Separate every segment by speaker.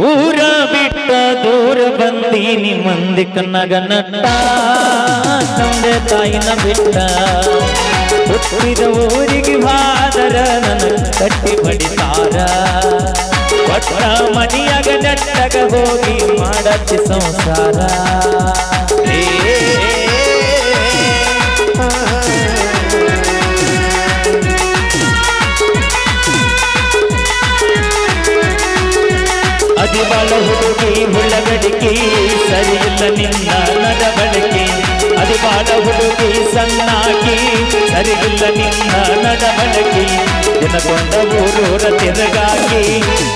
Speaker 1: ಊರ ಬಿಟ್ಟ ದೂರ ಬಂದೀನಿ ಮಂದಿ ಕನ್ನಗ ನಟ್ಟ ತಂದೆ ತಾಯಿನ ಬಿಟ್ಟ. ಹುಟ್ಟಿದ ಊರಿಗೆ ಹಾದರ ನನ್ನ ಕಟ್ಟಿ ಬಡಿತಾರ ಒಟ್ಟ ಮನೆಯಾಗ ನೆಟ್ಟಗ ಹೋಗಿ ಮಾಡಕ್ಕೆ ಸಂಸಾರ. ಏ, ಅದಿಬಾಳ ಹುಡುಗಿ ಹುಳಗಡಿಕೆ ಸರಿಯಿಲ್ಲ ನಿನ್ನ ನಡವಳಿಕೆ ಅದಿಬಾಳ ಹುಡುಗಿ ಸಣ್ಣಾಕಿ ಸರಿಯಿಲ್ಲ ನಿನ್ನ ನಡವಳಿಕೆ ದಿನಗೊಂಡ ಊರೂರ ತಿರುಗಾಕಿ.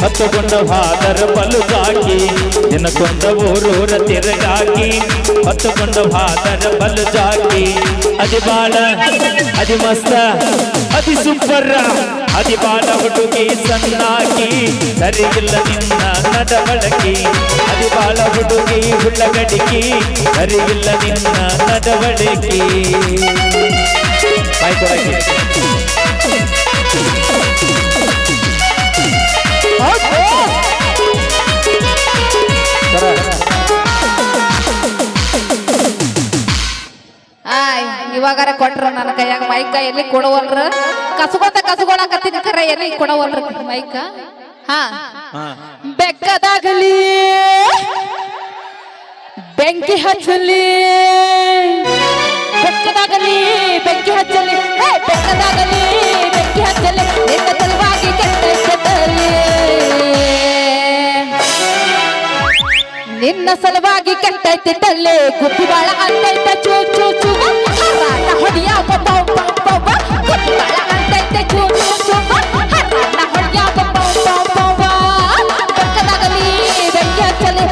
Speaker 1: ಹತ್ತುಕೊಂಡ ಹಾದರ ಬಲುಗಾಕಿ. ದಿನಗೊಂಡ ಊರೂರ ತಿರುಗಾಕಿ. ಹತ್ತುಕೊಂಡ ಹಾದರ ಬಲುಜಾಕಿ. ಜಾಕಿ ಅದಿ ಮಸ್ತ ಅದಿ ಸುಬ್ಬರ ಅದಿ ಬಾಳ ಹುಡುಗಿ ಸಣ್ಣಾಕಿ. ಸರಿಗಿಲ್ಲ ನಿನ್ನ ನಡವಳಿಕೆ ಅದಿ ಬಾಳ ಹುಡುಗಿ ಹುಳ್ಳಗಡಿಕಿ ಸರಿಗಿಲ್ಲ ನಿನ್ನ ನಡವಳಿಕೆ ಬಾಯ್
Speaker 2: ಇವಾಗಾರೆ ಕೊಟ್ರ ನನ್ನ ಕೈಯಾಗ ಮೈಕ ಎಲ್ಲಿ ಕೊಡವಲ್ರ? ಕಸಗೋತ ಕಸಗೋಳಕತ್ತೀನಿ ಖರೆ ಎಲ್ಲಿ ಕೊಡವಲ್ರ ಮೈಕ ಹಾ. ಬೆಕ್ಕದಾಗಲಿ ಬೆಂಕಿ ಹಚ್ಚಲಿ ಬೆಕ್ಕದಾಗಲಿ ಬೆಂಕಿ ಹಚ್ಚಲಿ. ನಿನ್ನ ಸಲುವಾಗಿ ತಲ್ಲೆ ಗುಬ್ಬಿ ಬಾಳ ಅಂತೈತ ಚೂ ಚೂ ಚೂ. ಹರಾಟ ಹೊಡಿಯ. ಗುಬ್ಬಿ ಬಾಳ ಅಂತೈತೆ ಚೂ ಚೂ ಚೂ. ಹರಾಟ ಹೊಡಿಯ. ಬೆಕ್ಕದಾಗಲಿ ಬೆಂಕಿ ಹಚ್ಚಲಿ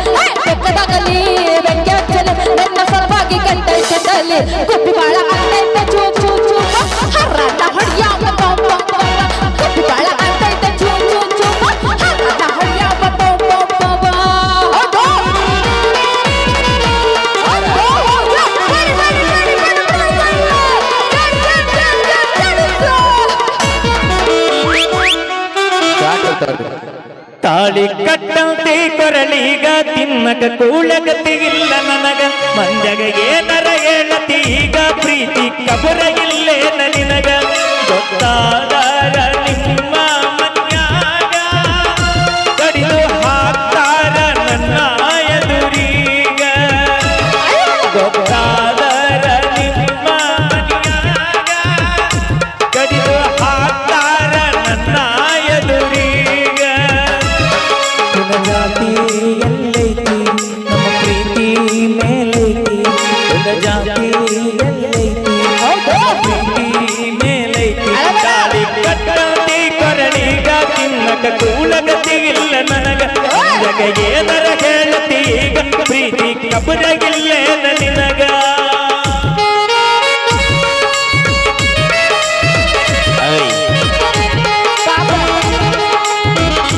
Speaker 2: ಬೆಕ್ಕದಾಗಲಿ ಬೆಂಕಿ ಹಚ್ಚಲಿ ನನ್ನ ಸಲುವಾಗಿ ಕೆಟ್ಟೈತಿಟ್ಟಲ್ಲಿ ಗುಬ್ಬಿ ಬಾಳ
Speaker 1: ತಾಳಿ ಕಟ್ಟಂತೆ ಕೊರಳೀಗ ತಿನ್ನಕ ಕೂಳಗತಿಗಿಲ್ಲ ನನಗ. ಮಂಜಗ ಏನರ ಹೇಳತಿ ಈಗ ಪ್ರೀತಿ ಕಬರ ಇಲ್ಲೇ ನಿನಗ. ಗೊತ್ತಾದಾರ ಹೇಳತಿ ಈಗ? ಪ್ರೀತಿ ಕಬುರಗಿಲ್ಲೇನ ನಿನಗ.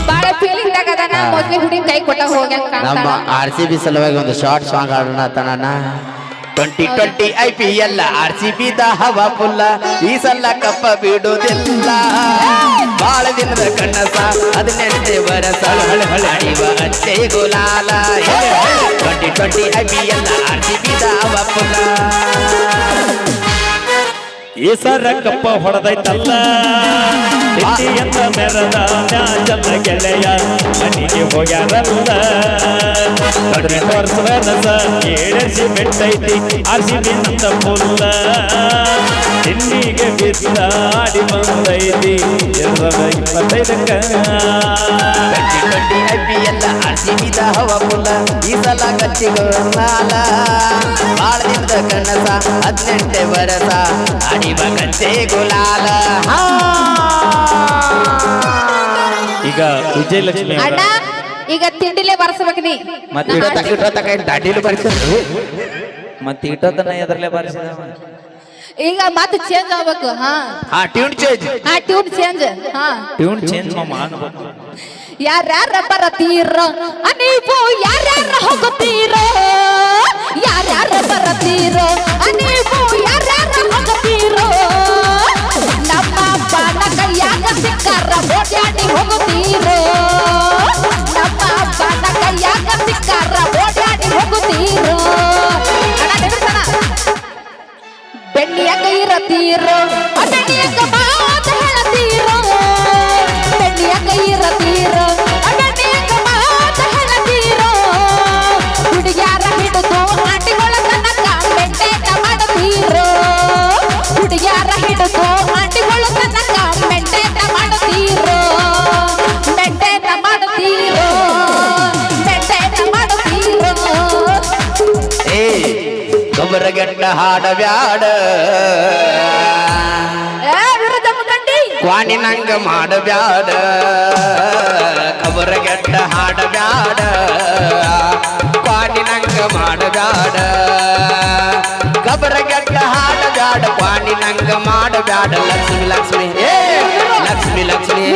Speaker 2: ಬಾಳ ಫೀಲಿಂಗ್ ಆಗದಾನ ಮೊದ್ಲಿ ಹುಡುಗಿ ಕೈ ಕೊಟ್ಟ ಹೋಗ್ಯಾಕ
Speaker 3: ನಮ್ಮ ಆರ್ ಸಿ ಬಿ ಸಲುವಾಗಿ ಒಂದು ಶಾರ್ಟ್ ಸಾಂಗ್ ಆಡೋಣ ತಣ್ಣ twenty twenty I P L R C B the ಹವಾ ಫುಲ್ಲ ಈ ಸಲ ಕಪ್ಪ ಬಿಡುವುದಿಲ್ಲ. ಬಾಳ ದಿನದ ಕಣ್ಣಸ ಹದಿನೆಂಟೇ ವರಸ ಅಡಿವ ಅಚ್ಚೆ ಗುಲಾಲ twenty twenty I P L R C
Speaker 1: ಈ ಸರ ಕಪ್ಪ ಹೊಡೆದೈತಲ್ಲ. ಅಂತ ಮೆರದ ಚಂದ್ರ ಗೆಳೆಯ ಮನೆಗೆ ಹೋಗ್ಯಾರಲ್ಲ. ವರ್ಷದ ನಸ ಏಳಸಿ ಬೆಟ್ಟೈತಿ ಬಿ ನಂದ ಫುಲ್ಲ ತಿನ್ನಿಗೆ ಬಿದ್ದ ಆಡಿ ಬಂದೈತಿ ಎರಡರ ಇಪ್ಪತ್ತೈದಕ್ಕ.
Speaker 3: ಕಟ್ಟಿ ಕಟ್ಟಿ I P L R C B the ಹವಾ ಫುಲ್ಲ ಈ ಸಲ ಕಚ್ಚಿ ಗುಲಾಲ ಬಾಳ ದಿನದ ಕಣ್ಣಸ ಹದಿನೆಂಟೇ ವರಸ ಅಡಿವ ಕಚ್ಚೆ ಗುಲಾಲ ಹಾ.
Speaker 1: ಈಗ ವಿಜಯಲಕ್ಷ್ಮಿ ಅವರ
Speaker 2: ಅಣ್ಣ ಈಗ ತಿಂಡಿಲೇ ಬರ್ಸ್ಬೇಕು ನೀ
Speaker 1: ಮತ್ತೆ
Speaker 2: ನಾ
Speaker 3: ಇಡೋತಕ ಇಡೋತಕ ಏನ್ ದಾಂಡೇಲಿ ಬರ್ಸಿದ್ರು
Speaker 1: ಮತ್ತೆ ಇಟ್ಟೋತನ ಎದರ್ಲೆ ಬಾರಿಸಿದ
Speaker 2: ಈಗ ಮತ್ತೆ ಚೇಂಜ್ ಆಗ್ಬೇಕು ಹಾ
Speaker 3: ಹಾ ಟ್ಯೂನ್ ಚೇಂಜ್
Speaker 2: ಆ ಟ್ಯೂನ್ ಚೇಂಜ್ ಹಾ
Speaker 1: ಟ್ಯೂನ್ ಚೇಂಜ್ ಮಾಡಬೇಕು
Speaker 2: ಯಾರ್ಯಾರ ಬರತೀರ ನೀವು ಯಾರ್ಯಾರ ಹೋಗುತ್ತೀರ ಯಾರ್ಯಾರ ಬರತೀರೋ ನೀವು ಯಾರ್ಯಾರ
Speaker 3: ಕಬರಗೆಟ್ಟ ಹಾಡಬ್ಯಾಡ ಕ್ವಾಣಿನಂಗ ಮಾಡಬ್ಯಾಡ ಕಬರಗೆಟ್ಟ ಹಾಡಬ್ಯಾಡ ಕ್ವಾಣಿನಂಗ ಮಾಡಬ್ಯಾಡ ಕಬರಗೆಟ್ಟ ಹಾಡಬ್ಯಾಡ ಕ್ವಾಣಿನಂಗ ಮಾಡಬ್ಯಾಡ ಲಕ್ಷ್ಮಿ ಲಕ್ಷ್ಮಿ ಏ ಲಕ್ಷ್ಮಿ ಲಕ್ಷ್ಮಿ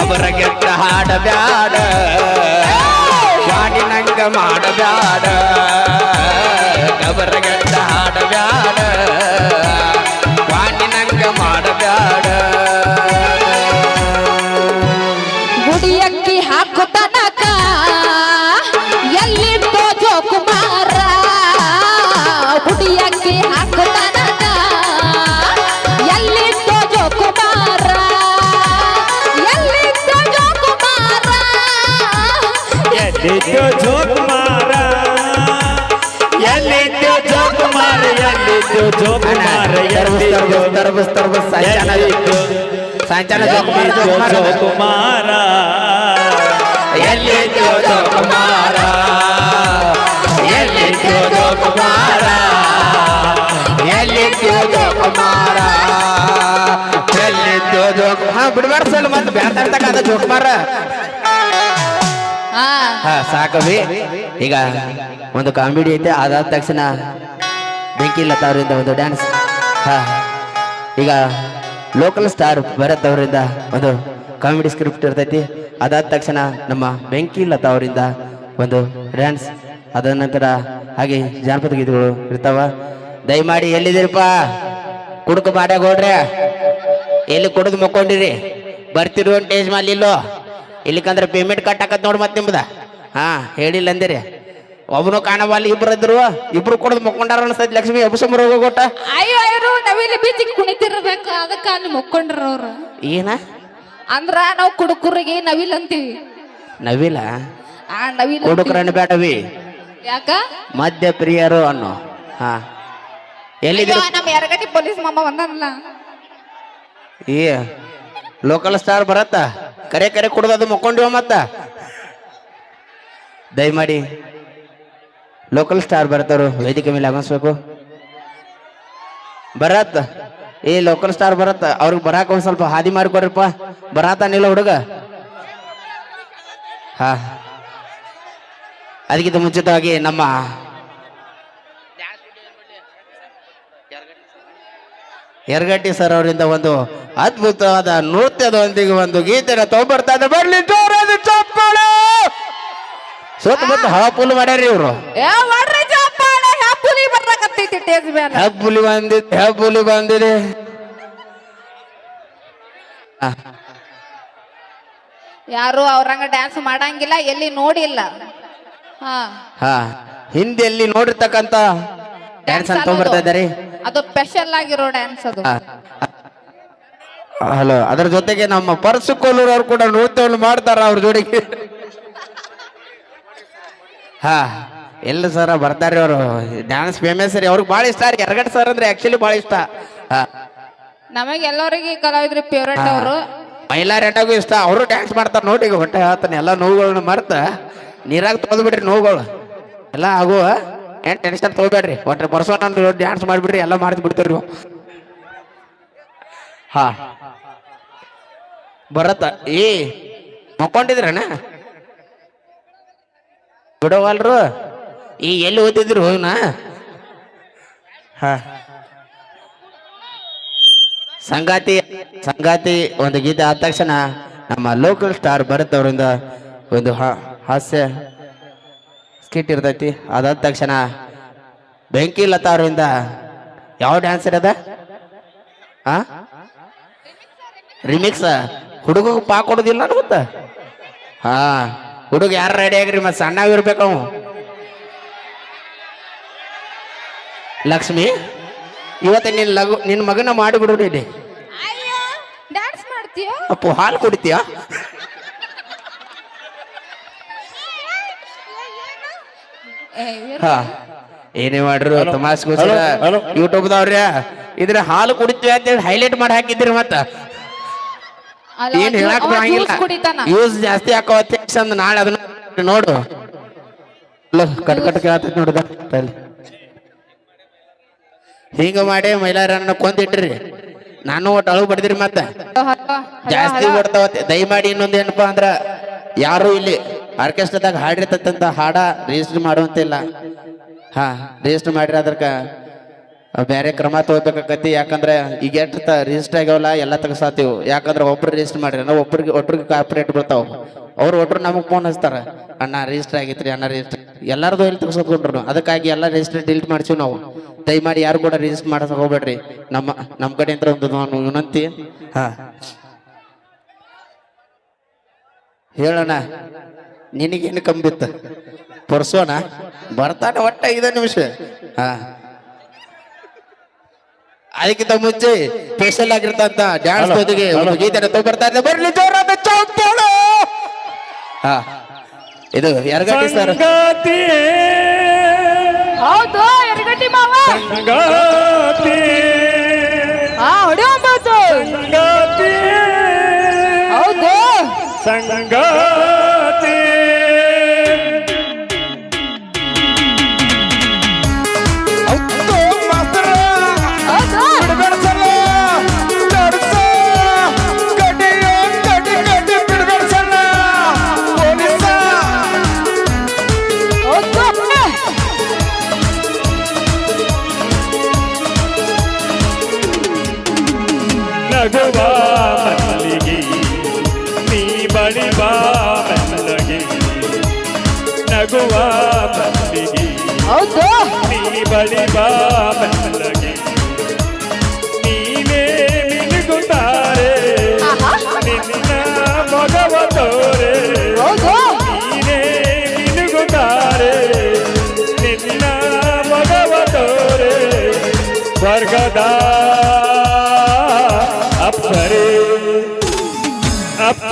Speaker 3: ಕಬರಗೆಟ್ಟ ಹಾಡಬ್ಯಾಡ ಕ್ವಾಣಿನಂಗ ಮಾಡಬ್ಯಾಡ ಕಬರಗೆಟ್ಟ ಹಾಡಬ್ಯಾಡ. ವಾಣಿನಂಗ ಮಾಡಬ್ಯಾಡ.
Speaker 2: ಗುಡಿಯಕ್ಕಿ ಹಾಕು ತನಕ ಎಲ್ಲಿಟ್ಟೋ ಜೋಕುಮಾರ ಗುಡಿಯಕ್ಕಿ ಹಾಕು ತನಕ ಎಲ್ಲಿಟ್ಟೋ ಜೋಕುಮಾರ ಎಲ್ಲಿಟ್ಟೋ ಜೋಕುಮಾರ
Speaker 1: ಎಲ್ಲಿದ್ಯೋ ಜೋಕುಮಾರ ಜೋಕುಮಾರ ಎಲ್ಲಿದ್ಯೋ ಜೋಕುಮಾರ
Speaker 3: ಕುಮಾರ ಸಾಯಂಕಾಲ ಕುಮಾರ
Speaker 1: ಎಲ್ಲಿದ್ಯೋ ಜೋಕುಮಾರ
Speaker 3: ಎಲ್ಲಿದ್ಯೋ ಜೋಕು ಹಾ ಬಿಡ್ಬಾರ್ದು ಸರ್ ಮತ್ತೆ ಬ್ಯಾತಾಡ್ತಕ್ಕ ಅದ ಜೋಕುಮಾರ
Speaker 2: ಹಾ.
Speaker 3: ಹಾ ಸಾಕವಿ ಈಗ ಒಂದು ಕಾಮಿಡಿ ಐತೆ ಅದಾದ ತಕ್ಷಣ ಬೆಂಕಿ ಲತಾ ಅವರಿಂದ ಒಂದು ಡ್ಯಾನ್ಸ್ ಹಾ. ಈಗ ಲೋಕಲ್ ಸ್ಟಾರ್ ಭರತ್ ಅವರಿಂದ ಒಂದು ಕಾಮಿಡಿ ಸ್ಕ್ರಿಪ್ಟ್ ಇರ್ತೈತಿ. ಅದಾದ ತಕ್ಷಣ ನಮ್ಮ ಬೆಂಕಿ ಲತಾ ಅವರಿಂದ ಒಂದು ಡ್ಯಾನ್ಸ್ ಅದ ನಂತರ ಹಾಗೆ ಜಾನಪದ ಗೀತೆಗಳು ಇರ್ತಾವ. ದಯಮಾಡಿ ಎಲ್ಲಿದ್ದೀರಪ್ಪ? ಕುಡುಕು ಮಾಡ್ಯಾಗ ಹೋಡ್ರೆ ಎಲ್ಲಿ ಕುಡಿದು ಮುಕ್ಕೊಂಡಿರಿ? ಬರ್ತಿರೋ ಟೇಜ್ ಮಾಲಿಲ್ಲೋ ಇಲ್ಲೋ. ಇಲ್ಲಿಕಂದ್ರೆ ಪೇಮೆಂಟ್ ಕಟ್ ಹಾಕತ್ ನೋಡಿ ಮತ್ತೆ ನಿಮ್ದ. ಹಾ, ಹೇಳಿಲ್ಲ ಅಂದಿರಿ. ಒಬ್ಬನು ಕಾಣವಾಲಿ ಇಬ್ಬರು ಇದ್ರು. ಇಬ್ರು ಕೊಡದ್ ಮಕ್ಕೊಂಡಾರ ಅನ್ಸ್ತೈತಿ ಲಕ್ಷ್ಮಿ ಅಭಿಸಂಬರ ಹೋಗೋಟ
Speaker 2: ಅಯ್ಯೋ ಅಯ್ಯೋ ನವಿಲಿ ಬೀಚಿಗೆ ಕುಣಿತಿರ್ಬೇಕು. ಅದಕ್ಕ ಅಲ್ಲಿ ಮುಕ್ಕೊಂಡ್ರ ಅವ್ರು.
Speaker 3: ಏನ?
Speaker 2: ಅಂದ್ರ ನಾವು ಕುಡುಕುರಿಗೆ ನವಿಲ್ ಅಂತೀವಿ.
Speaker 3: ನವಿಲ?
Speaker 2: ಆ ನವಿಲ್
Speaker 3: ಕುಡುಕರನ್ನ ಬೇಡವಿ
Speaker 2: ಯಾಕ?
Speaker 3: ಮಧ್ಯ ಪ್ರಿಯರು ಅನ್ನೋ. ಹಾ.
Speaker 2: ಎಲ್ಲಿದ್ರು? ನಮ್ಮ ಎರಗಟ್ಟಿ ಪೊಲೀಸ್ ಮಾಮ ಬಂದನಲ್ಲ.
Speaker 3: ಏ ಲೋಕಲ್ ಸ್ಟಾರ್ ಬರತ್ತ? ಕರೆ ಕರೆ ಕುಡ್ದು ಮಕ್ಕೊಂಡಿವ ಮತ್ತ? ದಯಮಾಡಿ. ಲೋಕಲ್ ಸ್ಟಾರ್ ಬರ್ತಾರು ವೇದಿಕೆ ಮೇಲೆ ಆಗಮಿಸ್ಬೇಕು. ಬರತ್ ಏ ಲೋಕಲ್ ಸ್ಟಾರ್ ಬರತ್ತ ಅವ್ರಿಗೆ ಬರಾಕ ಒಂದ್ ಸ್ವಲ್ಪ ಹಾದಿ ಮಾಡಿಕೊಡ್ರಪ್ಪ. ಬರಾತಾನಿಲ್ಲ ಹುಡುಗ. ಹಾ. ಅದಕ್ಕಿಂತ ಮುಂಚಿತವಾಗಿ ನಮ್ಮ ಯರಗಟ್ಟಿ ಸರ್ ಅವರಿಂದ ಒಂದು ಅದ್ಭುತವಾದ ನೃತ್ಯದೊಂದಿಗೆ ಒಂದು ಗೀತೆನ ತಗೊಂಡ್ಬರ್ತಾ ಇದ್ದಾರೆ. ಬರ್ಲಿ ಜೋರಾದ ಚಪ್ಪಾಳೆ ಮಾಡ್ಯಾರಿ ಇವರು.
Speaker 2: ಏ ಮಾಡ್ರಿ ಜೋಪಾನ ಹ್ಯಾಪುಲಿ ಬರ್ಲಕತ್ತೈತಿ ಟೇಜ್ ಮೇಲೆ
Speaker 3: ಹೆಬ್ಬುಲಿ ಬಂದಿದೆ ಹೆಬ್ಬುಲಿ ಬಂದಿದೆ ಆ,
Speaker 2: ಯಾರು ಅವ್ರಂಗ ಡ್ಯಾನ್ಸ್ ಮಾಡಂಗಿಲ್ಲ ಎಲ್ಲಿ ನೋಡಿಲ್ಲ. ಹಾ.
Speaker 3: ಹಾ. ಹಿಂದೆಲ್ಲಿ ನೋಡಿರ್ತಕ್ಕಂತ ಡ್ಯಾನ್ಸ್ ಅಂತ ಬರ್ತಾ ಇದ್ದಾರೆ
Speaker 2: ಅದು ಸ್ಪೆಷಲ್ ಆಗಿರೋ ಡ್ಯಾನ್ಸ್ ಅದು.
Speaker 3: ಹಲೋ ಅದರ ಜೊತೆಗೆ ನಮ್ಮ ಪರ್ಸು ಅವ್ರು ಕೂಡ ನೃತ್ಯವನ್ನು ಮಾಡ್ತಾರ ಅವ್ರ ಜೋಡಿಗೆ. ಹಾ ಎಲ್ಲ ಸರ ಬರ್ತಾರೆ ಅವರು ಡ್ಯಾನ್ಸ್ ಫೇಮಸ್ ರೀ ಅವ್ರಿಗೆ ಭಾಳ ಇಷ್ಟ ರೀ. ಎರಗಟ್ ಸರ್ ಅಂದ್ರೆ ಆಕ್ಚುಲಿ ಭಾಳ ಇಷ್ಟ. ಹಾ.
Speaker 2: ನಮಗೆ ಎಲ್ಲರಿಗೆ ಕಲಾವಿದ್ರಿ ಫೇವ್ರೇಟ್ ಅವರು.
Speaker 3: ರೆಡ್ಡಾಗೂ ಇಷ್ಟ. ಅವರು ಡ್ಯಾನ್ಸ್ ಮಾಡ್ತಾರೆ ನೋಡಿ ಈಗ ಹೊಟ್ಟೆ ಹೇಳ್ತಾನೆ ಎಲ್ಲ ನೋವುಗಳನ್ನ ಮರ್ತ ನೀರಾಗ ತೊಳೆದ್ಬಿಡ್ರಿ ನೋವುಗಳು. ಎಲ್ಲ ಆಗುವ ಏನ್ ಟೆನ್ಷನ್ ತೊಗೊಬೇಡ್ರಿ. ಒಟ್ಟೆ ಬರ್ಸೋಣ ಡ್ಯಾನ್ಸ್ ಮಾಡಿಬಿಡ್ರಿ ಎಲ್ಲ ಮಾಡ್ತಿ ಬಿಡ್ತೀರಿ ನೀವು ಹಾ. ಬರತ್ತ. ಏ ಮಕ್ಕೊಂಡಿದ್ರನ? ಬಿಡವಲ್ರು? ಈ ಎಲ್ಲಿ ಓದಿದ್ರು ಇವನ ಹಾ. ಸಂಗಾತಿ ಸಂಗಾತಿ ಒಂದು ಗೀತೆ ಆದ ತಕ್ಷಣ ನಮ್ಮ ಲೋಕಲ್ ಸ್ಟಾರ್ ಬರುತ್ತೆ ಅವರಿಂದ ಒಂದು ಹಾಸ್ಯ ಸ್ಕಿಟ್ ಇರ್ತೈತಿ. ಅದಾದ ತಕ್ಷಣ ಬೆಂಕಿ ಲತಾ ಅವರಿಂದ ಯಾವ ಡ್ಯಾನ್ಸ್ ಇರದ ಆ? ರಿಮಿಕ್ಸ್ ಹುಡುಗ ಪಾ ಕೊಡೋದಿಲ್ಲ ಗೊತ್ತ ಹಾ. ಹುಡುಗ ಯಾರು ರೆಡಿ ಆಗ್ರಿ? ಮತ್ತೆ ಸಣ್ಣಾಗಿರ್ಬೇಕು ಅವು. ಲಕ್ಷ್ಮಿ ಇವತ್ತು ನಿನ್ನ ಲಗು ನಿನ್ನ ಮಗನ ಮಾಡಿಬಿಡು ನೀಡಿ
Speaker 2: ಅಯ್ಯೋ ಡ್ಯಾನ್ಸ್ ಮಾಡ್ತೀಯೋ?
Speaker 3: ಅಪ್ಪು ಹಾಲು ಕುಡಿತೀಯ? ಹಾ. ಏನೇ ಮಾಡ್ರು ತಮಾಸ್ಗೋಸ್ಕರ
Speaker 1: ಹಲೋ, ಹಲೋ.
Speaker 3: ಯೂಟ್ಯೂಬ್ ದವ್ರ ಇದ್ರ ಹಾಲು ಕುಡಿತೀವಿ ಅಂತೇಳಿ ಹೈಲೈಟ್ ಮಾಡಿ ಹಾಕಿದ್ರಿ ಮತ್ತ. ಏನ್ ಹೇಳಕ್ ಬರಂಗಿಲ್ಲ ಯೂಸ್ ಜಾಸ್ತಿ ಹಾಕೋತ್ತೆ ಅಂದ್ ನಾಳೆ ಅದನ್ನ ನೋಡು. ಕಟ್ ಕಟ್ ಕೇಳತೈತಿ ನೋಡುದ ತಲ್ಲಿ ಹಿಂಗ ಮಾಡಿ ಮೈಲಾರನ್ನ ಕೊಂದಿಟ್ರಿ. ನಾನು ಒಟ್ಟು ಅಳು ಬಡ್ದಿರಿ ಮತ್ತ. ಜಾಸ್ತಿ ಬಡ್ತಾವತ್ತೆ ದಯಮಾಡಿ ಇನ್ನೊಂದು ಏನಪ್ಪಾ ಅಂದ್ರ ಯಾರು ಇಲ್ಲಿ ಆರ್ಕೆಸ್ಟ್ರಾದಾಗ ಹಾಡಿರ್ತಕ್ಕಂತ ಹಾಡ ರಿಜಿಸ್ಟರ್ ಮಾಡುವಂತಿಲ್ಲ. ಹಾ ರಿಜಿಸ್ಟರ್ ಮಾಡಿರ ಅದಕ್ಕ ಬೇರೆ ಕ್ರಮ ತಗೋಬೇಕಾಗತ್ತಿ, ಯಾಕಂದ್ರೆ ಈಗ ಎಷ್ಟು ರಿಜಿಸ್ಟರ್ ಆಗ್ಯಾವಲ್ಲ, ಎಲ್ಲ ತಗಸಾತೀವಿ. ಯಾಕಂದ್ರೆ ಒಬ್ರು ರಿಜಿಸ್ಟರ್ ಮಾಡ್ರಿ ನಾವು ಒಬ್ರಿಗೆ ಒಟ್ರಿಗೆ ಕಾರ್ಪೊರೇಟ್ ಬರ್ತಾವ ಅವ್ರು ಒಟ್ರು ನಮಗೆ ಫೋನ್ ಹಚ್ತಾರೆ, ಅಣ್ಣ ರಿಜಿಸ್ಟರ್ ಆಗೈತ್ರಿ, ಅಣ್ಣ ರಿಜಿಸ್ಟರ್ ಎಲ್ಲಾರ್ದು ಎಲ್ಲಿ ತಗಸ್ಕೊಂಡ್ರು ಅದಕ್ಕಾಗಿ ಎಲ್ಲ ರಿಜಿಸ್ಟರ್ ಡಿಲೀಟ್ ಮಾಡ್ತೀವಿ ನಾವು. ದಯಮಾಡಿ ಯಾರು ಕೂಡ ರಿಜಿಸ್ಟರ್ ಮಾಡಿಸ್ ಹೋಗ್ಬೇಡ್ರಿ. ನಮ್ಮ ನಮ್ಮ ಅಂತ ಒಂದು ನಾನು ವಿನಂತಿ. ಹಾ. ಹೇಳಣ್ಣ, ನಿನಗೇನು ಕಂಬಿತ್ತ? ಪರ್ಸೋಣ ಬರ್ತಾನೆ ಒಟ್ಟ ಐದು ನಿಮಿಷ. ಹಾ. ಅದಕ್ಕಿಂತ ಮುಂಚೆ ಸ್ಪೆಷಲ್ ಆಗಿರ್ತಂತ ಡ್ಯಾನ್ಸ್ ಜೊತೆಗೆ. ಒಂದು ಗೀತೆನ ಬರ್ತಾ ಇದೆ ಬರ್ಲಿ ಜೋರಾದ ಚೌಕಾಳು ಹಾ. ಇದು ಎರಗಟ್ಟಿ ಸರ್
Speaker 4: ಹೌದು ಎರಗಟ್ಟಿ ಮಾವ.
Speaker 2: ಸಂಗಾತಿ.
Speaker 4: ಹಾ ಹೊಡಿಯೋಂಬತ್ತು
Speaker 2: ಸಂಗಾತಿ.
Speaker 3: ಹೌದು.
Speaker 2: ಸಂಗಾತಿ.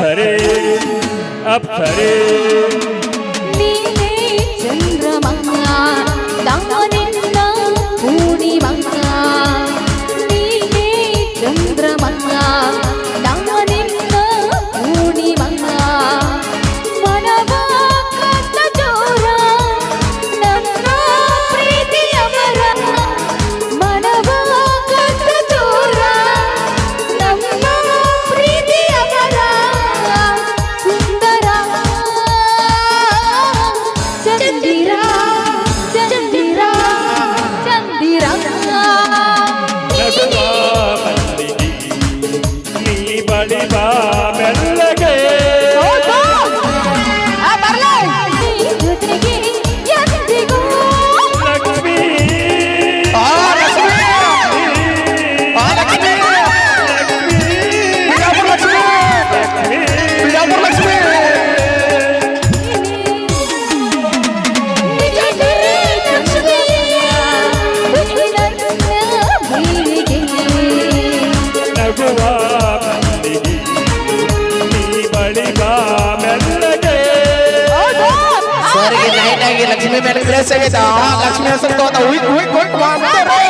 Speaker 2: ಅಪ್ಸರೆ ಅಪ್ಸರೆ
Speaker 3: ตัวต่วิทย์วิทย์ควา
Speaker 2: มเต้น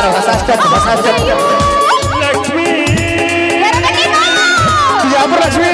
Speaker 2: ಸರ್,
Speaker 3: ಹೊಸ step, ಹೊಸ step.
Speaker 2: ಲಕ್ಷ್ಮೀ!
Speaker 3: ಲಕ್ಷ್ಮಿ?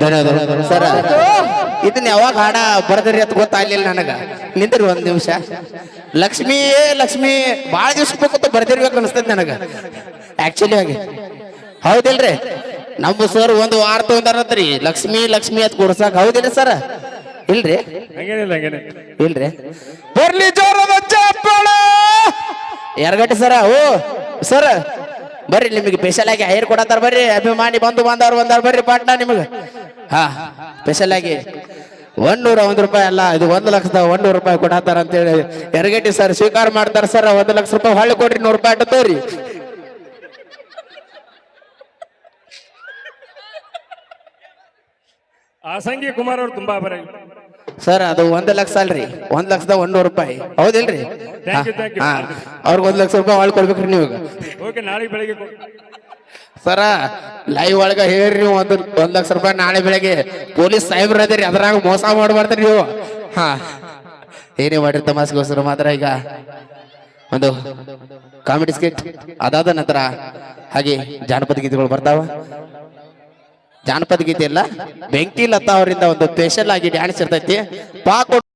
Speaker 3: ಸರ್ ಇದನ್ನ ಯಾವಾಗ ಹಾಡ ಬರ್ದ್ರಿ ಅಂತ ಗೊತ್ತಾಗ್ಲಿಲ್ಲ ನನಗ. ನಿಂದ್ರಿ ಒಂದ್ ನಿಮಿಷ. ಲಕ್ಷ್ಮೀ ಲಕ್ಷ್ಮಿ ಭಾಳ ದಿವ್ಸ ಬೇಕು ಬರ್ದಿರ್ಬೇಕು ಅನಿಸ್ತದ ನನಗ. ಆಕ್ಚುಲಿ ಆಗಿ. ಹೌದಿಲ್ರಿ? ನಮ್ಮ ಸರ್ ಒಂದು ವಾರ ತಗೊಂಡಾರತ್ರಿ. ಲಕ್ಷ್ಮಿ ಲಕ್ಷ್ಮಿ ಅಂತ ಕೊಡ್ಸಾಕ ಹೌದಿಲ್ರಿ ಸರ್? ಇಲ್ರಿ? ಇಲ್ರಿ? ಬರ್ಲಿ ಜೋರದ ಚಪ್ಪಾಳ! ಎರಗಟ್ಟಿ ಸರ? ಓ ಸರ್ ಬರ್ರಿ ನಿಮಗೆ ಸ್ಪೆಷಲ್ ಆಗಿ ಹೈರ್ ಕೊಡತ್ತಾರ ಬರ್ರಿ. ಅಭಿಮಾನಿ ಬಂದು ಬಂದವ್ರು ಬಂದವ್ರು ಬರ್ರಿ ಪಾಟ್ನ ನಿಮಗೆ. ಹಾ ಸ್ಪೆಷಲ್ ಆಗಿ. ಒಂದೂರ ಒಂದ್ ರೂಪಾಯಿ ಅಲ್ಲ ಇದು ಒಂದು ಲಕ್ಷದ ಒಂದೂರು ರೂಪಾಯಿ ಕೊಡತ್ತಾರ ಅಂತೇಳಿ ಎರಗಟ್ಟಿ ಸರ್ ಸ್ವೀಕಾರ ಮಾಡ್ತಾರ ಸರ್ ಒಂದು ಲಕ್ಷ ರೂಪಾಯಿ ಹೊಳ್ಳಿ ಕೊಡ್ರಿ ನೂರು ರೂಪಾಯಿ ಅಡ್ಡ ತೋರಿ
Speaker 1: ಆಸಂಗಿ ಕುಮಾರ್ ಅವ್ರು ತುಂಬಾ ಬರ
Speaker 3: ಸರ್ ಅದು ಒಂದ್ ಲಕ್ಷ ಅಲ್ರಿ ಒಂದ್ ಲಕ್ಷದ ಒಂದೂರು ರೂಪಾಯಿ. ಹೌದಿಲ್ರಿ? ಅವ್ರಿಗೆ ಒಂದ್ ಲಕ್ಷ ರೂಪಾಯಿ ಒಳಗೆ ಕೊಡ್ಬೇಕ್ರಿ ನೀವು
Speaker 1: ಓಕೆ ನಾಳೆ ಬೆಳಿಗ್ಗೆ
Speaker 3: ಸರ ಲೈವ್ ಒಳಗ ಹೇಳ್ರಿ ನೀವು ಒಂದು ಒಂದ್ ಲಕ್ಷ ರೂಪಾಯಿ ನಾಳೆ ಬೆಳಗ್ಗೆ. ಪೊಲೀಸ್ ಸಾಹೇಬ್ರ ರೀ ಅದ್ರಾಗ ಮೋಸ ಮಾಡ್ಬಾರ್ದ್ರಿ ನೀವು. ಹಾ. ಏನೇ ಮಾಡಿರಿ ತಮಾಸ್ಗೋಸ್ಕರ ಮಾತ್ರ ಈಗ. ಒಂದು ಕಾಮಿಡಿ ಸ್ಕಿಟ್ ಅದಾದ ನಂತರ ಹಾಗೆ ಜಾನಪದ ಗೀತೆಗಳು ಬರ್ತಾವ. ಜಾನಪದ ಗೀತೆ ಎಲ್ಲ ಬೆಂಕಿ ಲತಾ ಅವರಿಂದ ಒಂದು ಸ್ಪೆಷಲ್ ಆಗಿ ಡ್ಯಾನ್ಸ್ ಇರ್ತೈತಿ. ಪಾ ಕೊಟ್ಟು